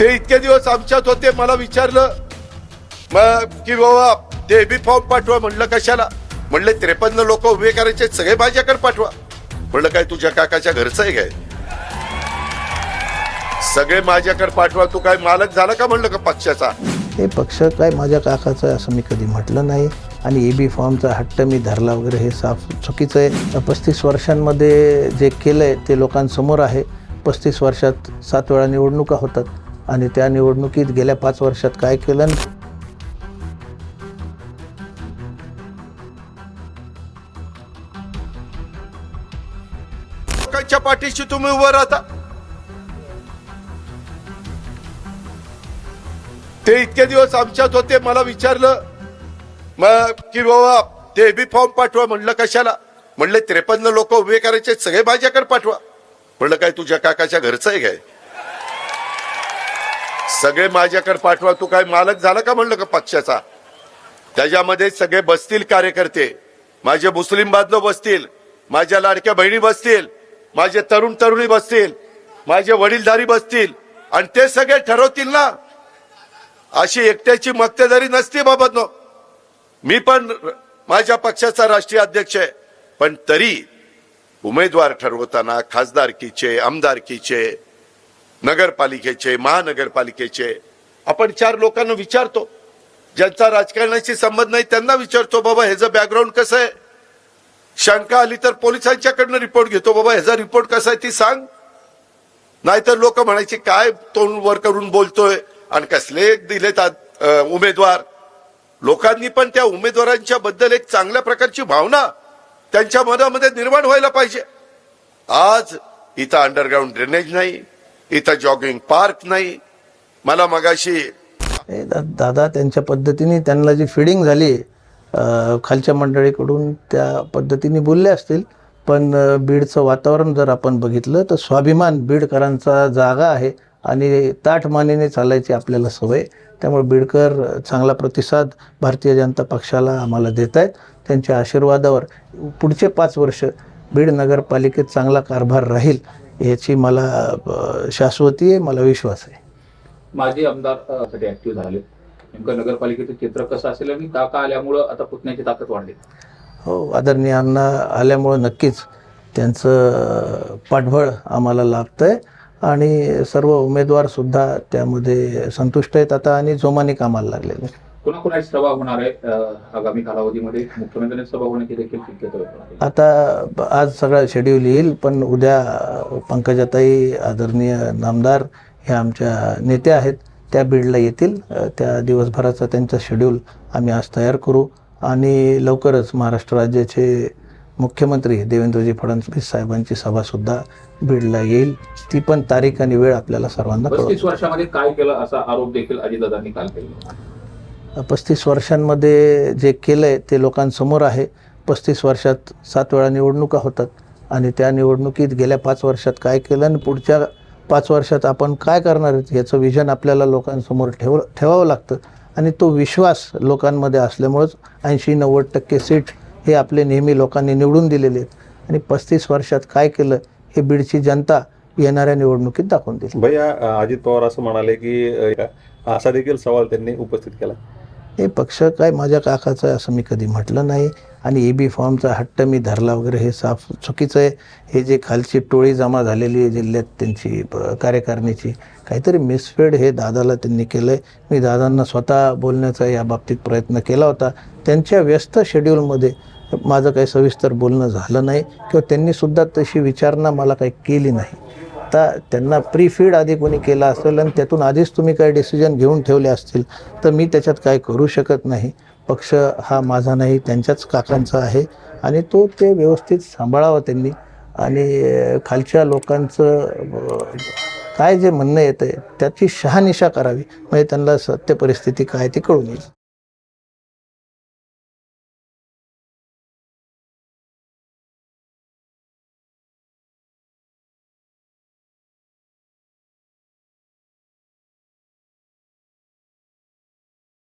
ते इतके दिवस आमच्यात होते मला विचारलं. मग की बाबा ते बी फॉर्म पाठवा म्हणलं कशाला? म्हणले त्रेपन्न लोक उभे करायचे सगळे माझ्याकडे पाठवा. म्हणलं काय तुझ्या काकाच्या घरचं आहे काय? सगळे माझ्याकडे पाठवा तू काय मालक झाला का? म्हणलं का पक्षाचा? हे पक्ष काय माझ्या काकाचं आहे असं मी कधी म्हटलं नाही. आणि ए बी फॉर्मचा हट्ट मी धरला वगैरे हे साफ चुकीचं आहे. पस्तीस वर्षांमध्ये जे केलं आहे ते लोकांसमोर आहे. पस्तीस वर्षात सात वेळा निवडणुका होतात. आणि त्या निवडणुकीत गेल्या पाच वर्षात काय केलं? लोकांच्या पाठीशी तुम्ही उभं राहता. ते इतके दिवस आमच्यात होते मला विचारलं मग की बाबा ते बी फॉर्म पाठवा म्हणलं कशाला? म्हणलं त्रेपन्न लोक उभे करायचे सगळे माझ्याकडे पाठवा. म्हणलं काय तुझ्या काकाच्या घरचं आहे काय? सगळे माझ्याकडे पाठवा तू काय मालक झाला का म्हणलं का पक्षाचा? त्याच्यामध्ये सगळे बसतील कार्यकर्ते. माझे मुस्लिम बांधव बसतील माझ्या लाडक्या बहिणी बसतील माझे तरुण तरुणी बसतील माझे वडीलधारी बसतील आणि ते सगळे ठरवतील ना. अशी एकट्याची मक्तेदारी नसते बाबत मी पण माझ्या पक्षाचा राष्ट्रीय अध्यक्ष आहे पण तरी उमेदवार ठरवताना खासदारकीचे आमदारकीचे नगरपालिकेचे महानगरपालिकेचे. आपण चार लोकांना विचारतो. ज्यांचा राजकारणाशी संबंध नाही त्यांना विचारतो बाबा ह्याचं बॅकग्राऊंड कसं आहे? शंका आली तर पोलिसांच्याकडनं रिपोर्ट घेतो बाबा ह्याचा रिपोर्ट कसा आहे ती सांग. नाहीतर लोक म्हणायचे काय तोंड वर करून बोलतोय आणि कसले दिलेत उमेदवार? लोकांनी पण त्या उमेदवारांच्या बद्दल एक चांगल्या प्रकारची भावना त्यांच्या मनामध्ये निर्माण व्हायला पाहिजे. आज इथं अंडरग्राऊंड ड्रेनेज नाही. इथं जॉगिंग पार्क नाही. मला मगाशी दा दादा त्यांच्या पद्धतीने त्यांना जी फिडिंग झाली खालच्या मंडळीकडून त्या पद्धतीने बोलले असतील पण बीडचं वातावरण जर आपण बघितलं तर स्वाभिमान बीडकरांचा जागा आहे आणि ताठ मानेने चालायची आपल्याला सवय. त्यामुळे बीडकर चांगला प्रतिसाद भारतीय जनता पक्षाला आम्हाला देत आहेत त्यांच्या आशीर्वादावर पुढचे पाच वर्ष बीड नगरपालिकेत चांगला कारभार राहील. याची मला शाश्वती आहे मला विश्वास आहे. माजी आमदारसाठी ऍक्टिव्ह झाले. नेमकं नगरपालिकेचं चित्र कसं असेल आणि काका आल्यामुळं आता पुतण्याची ताकद वाढली. हो आदरणीय अण्णा आल्यामुळं नक्कीच त्यांचं पाठबळ आम्हाला लाभतं आहे आणि सर्व उमेदवारसुद्धा त्यामध्ये संतुष्ट आहेत. आता आणि जोमाने कामाला लागलेले. कोणाकोणाची सभा होणार आहे आगामी कालावधीमध्ये? मुख्यमंत्र्यांची सभा होण्याची देखील शक्यता. आता आज सगळं शेड्यूल येईल पण उद्या पंकजाताई आदरणीय नामदार ह्या आमच्या नेत्या आहेत त्या बीडला येतील. त्या दिवसभराचा त्यांचा शेड्यूल आम्ही आज तयार करू. आणि लवकरच महाराष्ट्र राज्याचे मुख्यमंत्री देवेंद्रजी फडणवीस साहेबांची सभासुद्धा बीडला येईल. ती पण तारीख आणि वेळ आपल्याला सर्वांना वर्षामध्ये काय केलं असा आरोप देखील अजितदादांनी काल केला. पस्तीस वर्षांमध्ये जे केलं आहे ते लोकांसमोर आहे. पस्तीस वर्षात सात वेळा निवडणुका होतात आणि त्या निवडणुकीत गेल्या पाच वर्षात काय केलं आणि पुढच्या पाच वर्षात आपण काय करणार आहेत याचं विजन आपल्याला लोकांसमोर ठेव ठेवावं लागतं. आणि तो विश्वास लोकांमध्ये असल्यामुळंच ऐंशी नव्वद टक्के सीट हे आपले नेहमी लोकांनी निवडून दिलेले आहेत. आणि पस्तीस वर्षात काय केलं हे बीडची जनता येणाऱ्या निवडणुकीत दाखवून दिली. भैया अजित पवार असं म्हणाले की असा देखील सवाल त्यांनी उपस्थित केला. हे पक्ष काय माझ्या काकाचं आहे असं मी कधी म्हटलं नाही. आणि ए बी फॉर्मचा हट्ट मी धरला वगैरे हे साफ चुकीचं आहे. हे जे खालची टोळी जमा झालेली आहे जिल्ह्यात त्यांची कार्यकारणीची कार्यकारिणीची काहीतरी मिसफेड हे दादाला त्यांनी केलं आहे मी दादांना स्वतः बोलण्याचा या बाबतीत प्रयत्न केला होता. त्यांच्या व्यस्त शेड्यूलमध्ये माझं काही सविस्तर बोलणं झालं नाही. किंवा त्यांनीसुद्धा तशी विचारणा मला काही केली नाही. आता त्यांना प्री फीड आधी कोणी केला असेल आणि त्यातून आधीच तुम्ही काही डिसिजन घेऊन ठेवले असतील तर मी त्याच्यात काय करू शकत नाही. पक्ष हा माझा नाही त्यांच्याच काकांचा आहे आणि तो ते व्यवस्थित सांभाळावं त्यांनी. आणि खालच्या लोकांचं काय जे म्हणणं येतं आहे त्याची शहानिशा करावी. म्हणजे त्यांना सत्य परिस्थिती काय ती कळून येईल.